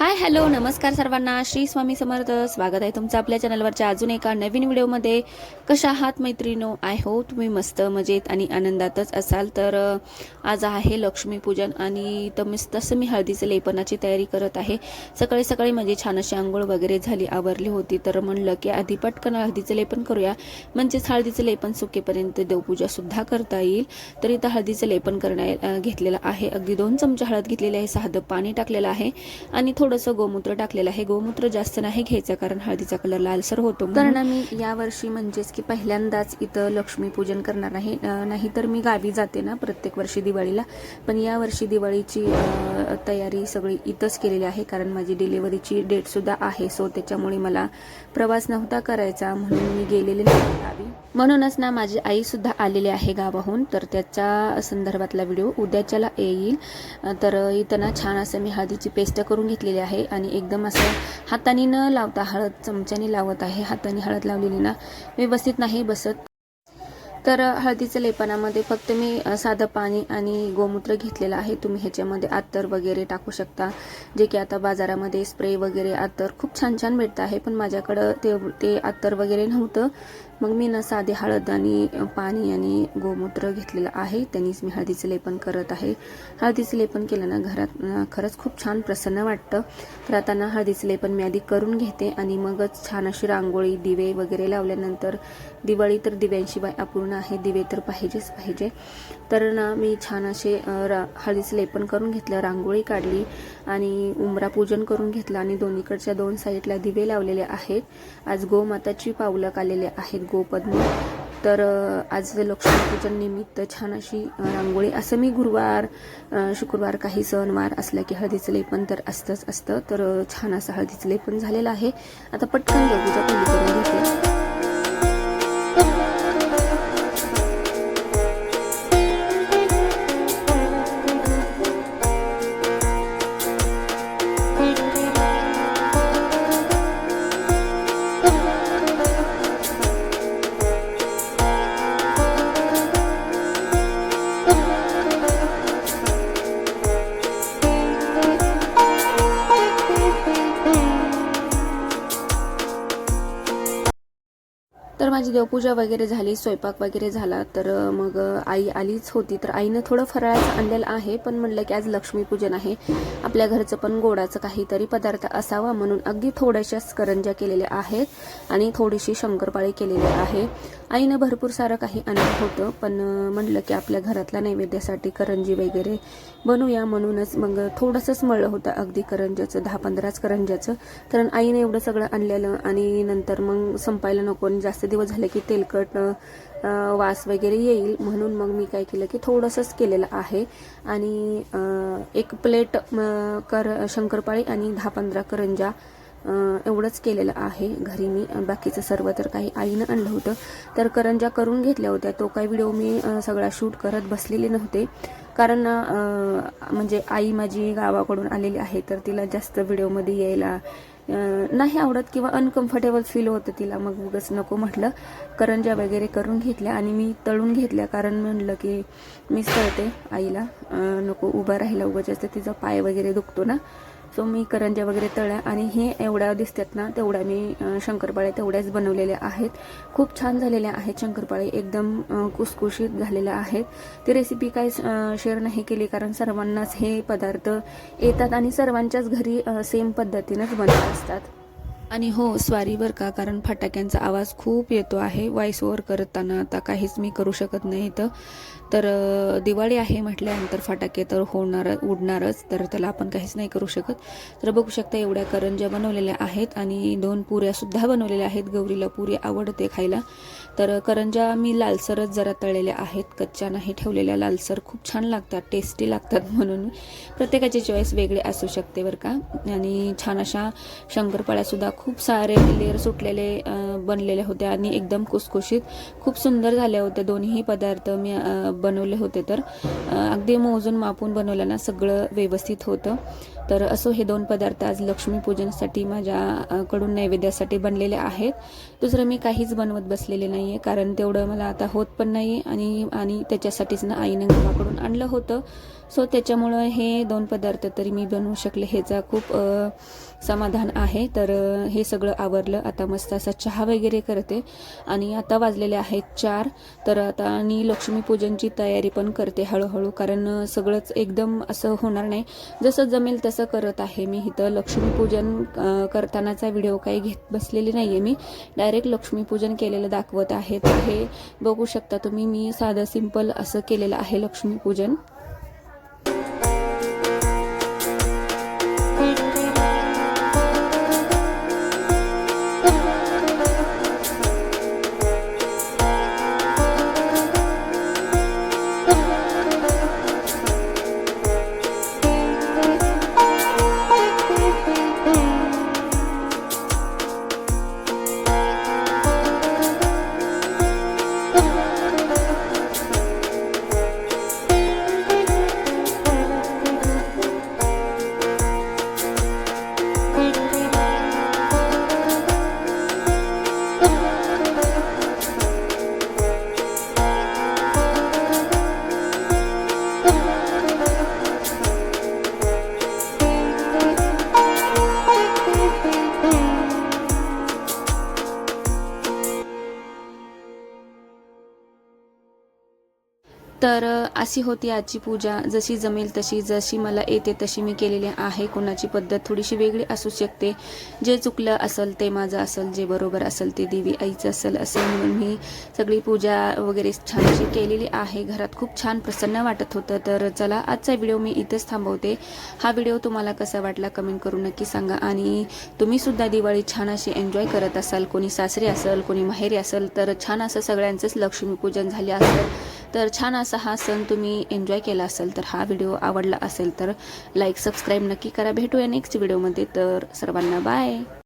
Hi hello नमस्कार सर्वांना. श्री स्वामी समर्थ स्वागत आहे तुमचं आपल्या चॅनलवरच्या अजून एका नवीन व्हिडिओमध्ये. कशा आहात मैत्रिणो? आय हो तुम्ही मस्त मजेत आणि आनंदातच असाल. तर आज आहे लक्ष्मीपूजन आणि तर तसं मी हळदीचं लेपनाची तयारी करत आहे. सकाळी सकाळी माझी छान अशी आंघोळ वगैरे झाली आवरली होती. तर म्हणलं की आधी पटकन हळदीचं लेपन करूया. म्हणजेच हळदीचं लेपन सुकेपर्यंत देवपूजासुद्धा करता येईल. तर इथं हळदीचं लेपन करण्या घेतलेलं आहे. अगदी दोन चमचे हळद घेतलेली आहे साधं पाणी टाकलेलं आहे. आणि थोडं थोडंसं गोमूत्र टाकलेलं आहे. गोमूत्र जास्त नाही घ्यायचं कारण हळदीचा कलर लालसर होतो कारण मी यावर्षी म्हणजेच की पहिल्यांदाच इथं लक्ष्मीपूजन करणार आहे नाही नाहीतर मी गावी जाते ना प्रत्येक वर्षी दिवाळीला. पण यावर्षी दिवाळीची तयारी सगळी इथंच केलेली आहे कारण माझी डिलिव्हरीची डेटसुद्धा आहे. सो त्याच्यामुळे मला प्रवास नव्हता करायचा म्हणून मी गेलेले नाही गावी. म्हणूनच ना माझी आईसुद्धा आलेली आहे गावाहून. तर त्याच्या संदर्भातला व्हिडिओ उद्याच्याला येईल. तर इथं ना छान असं मी हळदीची पेस्ट करून घेतलेली आहे आणि एकदम असं हाताने न लावता हळद चमच्याने लावत आहे. हाताने हळद लावलेली ना व्यवस्थित नाही बसत. तर हळदीच्या लेपनामध्ये फक्त मी साधं पाणी आणि गोमूत्र घेतलेलं आहे. तुम्ही ह्याच्यामध्ये अत्तर वगैरे टाकू शकता जे की आता बाजारामध्ये स्प्रे वगैरे अत्तर खूप छान छान भेटतं आहे. पण माझ्याकडं ते ते अत्तर वगैरे नव्हतं. मग मी ना साधे हळद आणि पाणी आणि गोमूत्र घेतलेलं आहे. त्यांनीच मी हळदीचं लेपन करत आहे. हळदीचं लेपन केलं ना घरात खरंच खूप छान प्रसन्न वाटतं. तर आता ना हळदीचं लेपन मी आधी करून घेते आणि मगच छान अशी रांगोळी दिवे वगैरे लावल्यानंतर दिवाळी तर दिव्यांशिवाय अपूर्ण आहे. दिवे तर पाहिजेच पाहिजे. तर ना मी छान असे रा हळदीचं लेपन करून घेतलं रांगोळी काढली आणि उमरा पूजन करून घेतलं आणि दोन्हीकडच्या दोन साईडला दिवे लावलेले आहेत. आज गोमाताची पावलक आलेले आहेत. गोपद्म तर आज लक्ष्मीपूजन निमित्त छान अशी रांगोळी असं मी गुरुवार शुक्रवार काही सणवार असला की हळदीचं लेपन तर असतंच असतं. तर छान असं हळदीचं लेपन झालेलं आहे. आता पटकन देवपूजा पहिली करून घेते. तर माझी देवपूजा वगैरे झाली स्वयंपाक वगैरे झाला तर मग आई आलीच होती. तर आईनं थोडं फराळाचं आणलेलं आहे पण म्हणलं की आज लक्ष्मीपूजन आहे. आपल्या घरचं पण गोडाचं काहीतरी पदार्थ असावा म्हणून अगदी थोड्याशाच करंज्या केलेल्या आहेत आणि थोडीशी शंकरपाळी केलेली आहे. आईनं भरपूर सारं काही आणलं होतं पण म्हणलं की आपल्या घरातल्या नैवेद्यासाठी करंजी वगैरे बनवूया म्हणूनच मग थोडंसंच मळलं होतं अगदी करंज्याचं दहा पंधराच करंज्याचं. कारण आईने एवढं सगळं आणलेलं आणि नंतर मग संपायला नको आणि जास्त दिवस झाले की तेलकट वास वगैरे येईल. म्हणून मग मी काय केलं की थोडंसंच केलेलं आहे. आणि एक प्लेट कर शंकरपाळी आणि दहा पंधरा करंजा एवढंच केलेलं आहे. घरी मी बाकीचं सर्व तर काही आईनं आणलं होतं. तर करंजा करून घेतल्या होत्या. तो काही व्हिडिओ मी सगळा शूट करत बसलेले नव्हते. कारण म्हणजे आई माझी गावाकडून आलेली आहे तर तिला जास्त व्हिडिओमध्ये यायला नाही आवडत किंवा अनकम्फर्टेबल फील होतं तिला. मग उगाच नको म्हटलं. करंजा वगैरे करून घेतल्या आणि मी तळून घेतल्या. कारण म्हणलं की मीच कळते आईला. नको उभं राहिला उगाच जास्त तिचा पाय वगैरे दुखतो ना. सो मी करंज्या वगैरे तळ्या आणि हे एवढ्या दिसतात ना तेवढ्या मी शंकरपाळ्या तेवढ्याच बनवलेल्या आहेत. खूप छान झालेल्या आहेत शंकरपाळे एकदम कुसकुशीत झालेल्या आहेत. ती रेसिपी काय शेअर नाही केली कारण सर्वांनाच हे पदार्थ येतात आणि सर्वांच्याच घरी सेम पद्धतीनंच बनत असतात. आणि हो स्वारी बरं का कारण फटाक्यांचा आवाज खूप येतो आहे. वॉईस ओव्हर करताना आता काहीच मी करू शकत नाही इथं. तर दिवाळी आहे म्हटल्यानंतर फटाके तर होणार उडणारच तर त्याला आपण काहीच नाही करू शकत. तर बघू शकता एवढ्या करंज्या बनवलेल्या आहेत आणि दोन पुऱ्यासुद्धा बनवलेल्या आहेत. गौरीला पुरी आवडते खायला. तर करंज्या मी लालसरच जरा तळलेल्या आहेत कच्च्या नाही ठेवलेल्या लालसर खूप छान लागतात टेस्टी लागतात म्हणून. प्रत्येकाची चॉईस वेगळी असू शकते बरं का. आणि छान अशा शंकरपाळ्यासुद्धा खूप सारे लेअर सुटलेले बनलेल्या बनलेले होते आणि एकदम कुसकुशीत खूप सुंदर झाल्या होत्या. दोन्ही पदार्थ मी बनवले होते तर अगदी मोजून मापून बनवल्यानं सगळं व्यवस्थित होतं. तर असो हे दोन पदार्थ आज लक्ष्मीपूजनसाठी माझ्याकडून नैवेद्यासाठी बनलेले आहेत. दुसरं मी काहीच बनवत बसलेले नाही आहे कारण तेवढं मला आता होत पण नाही आणि आणि त्याच्यासाठीच ना आईनं गावाकडून आणलं होतं. सो त्याच्यामुळं हे दोन पदार्थ तरी मी बनवू शकले. ह्याचा खूप समाधान आहे. तर हे सगळं आवरलं. आता मस्त असा चहा वगैरे करते. आणि आता वाजलेले आहेत चार. तर आता आणि लक्ष्मीपूजनची तयारी पण करते हळूहळू. कारण सगळंच एकदम असं होणार नाही. जसं जमेल तसं करत आहे मी इथं. लक्ष्मीपूजन करतानाचा व्हिडिओ काही घेत बसलेली नाही आहे मी. डायरेक्ट लक्ष्मीपूजन केलेलं दाखवत आहे. तर हे बघू शकता तुम्ही. मी साधं सिंपल असं केलेलं आहे लक्ष्मीपूजन तर अशी होती आजची पूजा. जशी जमेल तशी जशी मला येते तशी मी केलेली आहे. कोणाची पद्धत थोडीशी वेगळी असू शकते. जे चुकलं असेल ते माझं असेल जे बरोबर असेल ते देवी आईचं असेल असं म्हणून मी सगळी पूजा वगैरे छान अशी केलेली आहे. घरात खूप छान प्रसन्न वाटत होतं. तर चला आजचा व्हिडिओ मी इथंच थांबवते. हा व्हिडिओ तुम्हाला कसा वाटला कमेंट करून नक्की सांगा. आणि तुम्हीसुद्धा दिवाळी छान अशी एन्जॉय करत असाल कोणी सासरी असेल कोणी माहेरी असेल तर छान असं सगळ्यांचंच लक्ष्मीपूजन झाले असेल तर छान असं हा सण तुम्ही एन्जॉय केला असेल तर हा व्हिडिओ आवडला असेल तर लाईक सबस्क्राईब नक्की करा. भेटूया नेक्स्ट व्हिडिओमध्ये तर सर्वांना बाय